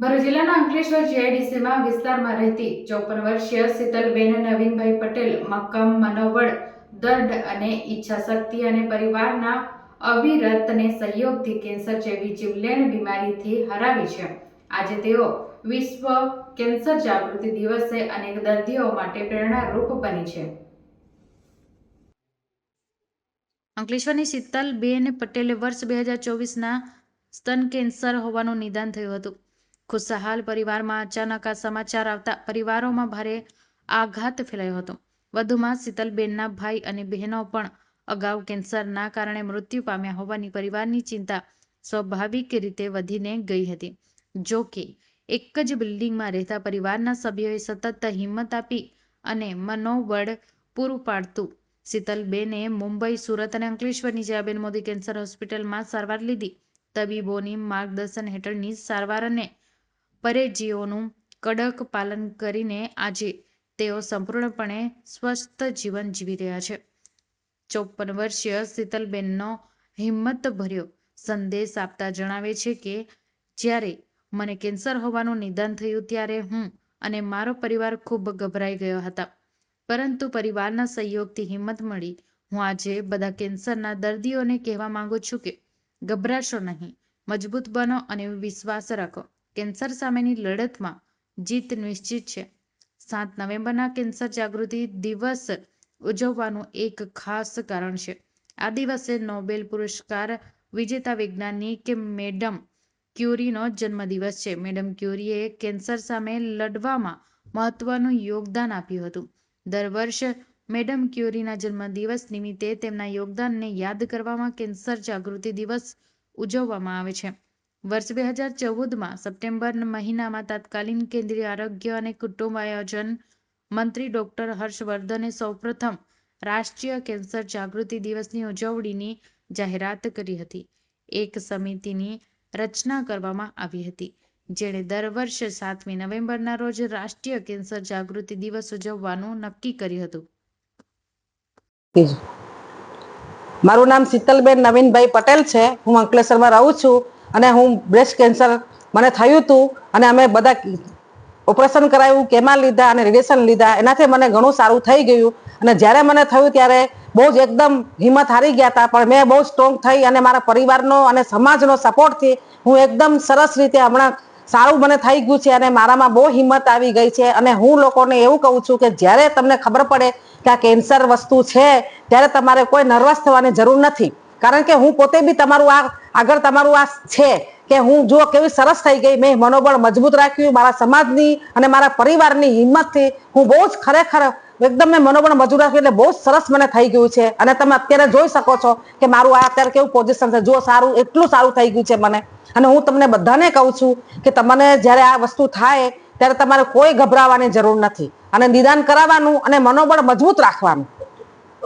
ભરૂચ જિલ્લાના અંકલેશ્વર જીઆઈડીસીમાં વિસ્તારમાં રહેતી ચોપન વર્ષીય શીતલબેન નવીનભાઈ પટેલ મક્કમ મનોબળ દર્દ અને ઈચ્છાશક્તિ અને પરિવારના અવિરત અને સહયોગથી કેન્સર જેવી જીવલેણ બીમારીથી હરાવી છે. આજે તેઓ વિશ્વ કેન્સર જાગૃતિ દિવસે અનેક દર્દીઓ માટે પ્રેરણારૂપ બની છે. અંકલેશ્વરની શીતલબેન પટેલે વર્ષ બે હજાર ચોવીસના સ્તન કેન્સર હોવાનું નિદાન થયું હતું. ખુશહાલ પરિવારમાં અચાનક આ સમાચાર આવતા પરિવારોમાં ભારે આઘાત ફેલાયો હતો. વધુમાં શીતલબેનના ભાઈ અને બહેનો પણ અગાઉ કેન્સરના કારણે મૃત્યુ પામ્યા હોવાની પરિવારની ચિંતા સ્વાભાવિક રીતે વધીને ગઈ હતી. જો કે, એક જ બિલ્ડિંગમાં રહેતા પરિવારના સભ્યોએ સતત હિંમત આપી અને મનોબળ પૂરું પાડતું શીતલબેને મુંબઈ, સુરત અને અંકલેશ્વરની જયાબેન મોદી કેન્સર હોસ્પિટલમાં સારવાર લીધી. તબીબોની માર્ગદર્શન હેઠળની સારવાર અને પરેજીઓનું કડક પાલન કરીને આજે તેઓ સંપૂર્ણપણે સ્વસ્થ જીવન જીવી રહ્યા છે. ચોપન વર્ષીય શીતલબેનનો હિંમતભર્યો સંદેશ આપતા જણાવે છે કે, જ્યારે મને કેન્સર હોવાનું નિદાન થયું ત્યારે હું અને મારો પરિવાર ખૂબ ગભરાઈ ગયા હતા. પરંતુ પરિવારના સહયોગથી હિંમત મળી. હું આજે બધા કેન્સરના દર્દીઓને કહેવા માંગુ છું કે, ગભરાશો નહીં, મજબૂત બનો અને વિશ્વાસ રાખો. કેન્સર સામેની લડતમાં જીત નિશ્ચિત છે. સાત નવેમ્બરના કેન્સર જાગૃતિ દિવસ ઉજવવાનું એક ખાસ કારણ છે. આ દિવસે નોબેલ પુરસ્કાર વિજેતા વૈજ્ઞાનિક મેડમ ક્યુરીનો જન્મદિવસ છે. મેડમ ક્યુરીએ કેન્સર સામે લડવામાં મહત્વનું યોગદાન આપ્યું હતું. દર વર્ષે મેડમ ક્યુરીના જન્મદિવસ નિમિત્તે તેમના યોગદાનને યાદ કરવામાં કેન્સર જાગૃતિ દિવસ ઉજવવામાં આવે છે. વર્ષ બે હજાર ચૌદમાં સપ્ટેમ્બર મહિનામાં તાત્કાલીન કેન્દ્રીય આરોગ્ય અને કુટુંબ આયોજન મંત્રી ડોક્ટર હર્ષવર્ધને સૌપ્રથમ રાષ્ટ્રીય કેન્સર જાગૃતિ દિવસની ઉજવણીની જાહેરાત કરી હતી. એક સમિતિની રચના કરવામાં આવી હતી, જેણે દર વર્ષે સાતમી નવેમ્બરના રોજ રાષ્ટ્રીય કેન્સર જાગૃતિ દિવસ ઉજવવાનું નક્કી કર્યું હતું. મારું નામ શીતલબેન નવીનભાઈ પટેલ છે. હું અંકલેશ્વરમાં રહું છું. અને હું બ્રેસ્ટ કેન્સર મને થયું હતું અને અમે બધા ઓપરેશન કરાવ્યું કેમાં લીધા અને રેડિયેશન લીધા, એનાથી મને ઘણું સારું થઈ ગયું. અને જ્યારે મને થયું ત્યારે બહુ જ એકદમ હિંમત હારી ગયા હતા, પણ મેં બહુ સ્ટ્રોંગ થઈ અને મારા પરિવારનો અને સમાજનો સપોર્ટથી હું એકદમ સરસ રીતે હમણાં સારું મને થઈ ગયું છે અને મારામાં બહુ હિંમત આવી ગઈ છે. અને હું લોકોને એવું કહું છું કે જ્યારે તમને ખબર પડે કે આ કેન્સર વસ્તુ છે, ત્યારે તમારે કોઈ નર્વસ થવાની જરૂર નથી. કારણ કે હું પોતે બી તમારું આ, આગળ તમારું આ છે કે હું જો કેવી સરસ થઈ ગઈ. મેં મનોબળ મજબૂત રાખ્યું. મારા સમાજની અને મારા પરિવારની હિંમતથી હું બહુ જ ખરેખર એકદમ મેં મનોબળ મજબૂત રાખ્યું એટલે બહુ સરસ મને થઈ ગયું છે. અને તમે અત્યારે જોઈ શકો છો કે મારું આ અત્યારે કેવું પોઝિશન છે. જો સારું, એટલું સારું થઈ ગયું છે મને. અને હું તમને બધાને કહું છું કે તમને જ્યારે આ વસ્તુ થાય, ત્યારે તમારે કોઈ ગભરાવાની જરૂર નથી. અને નિદાન કરાવવાનું અને મનોબળ મજબૂત રાખવાનું.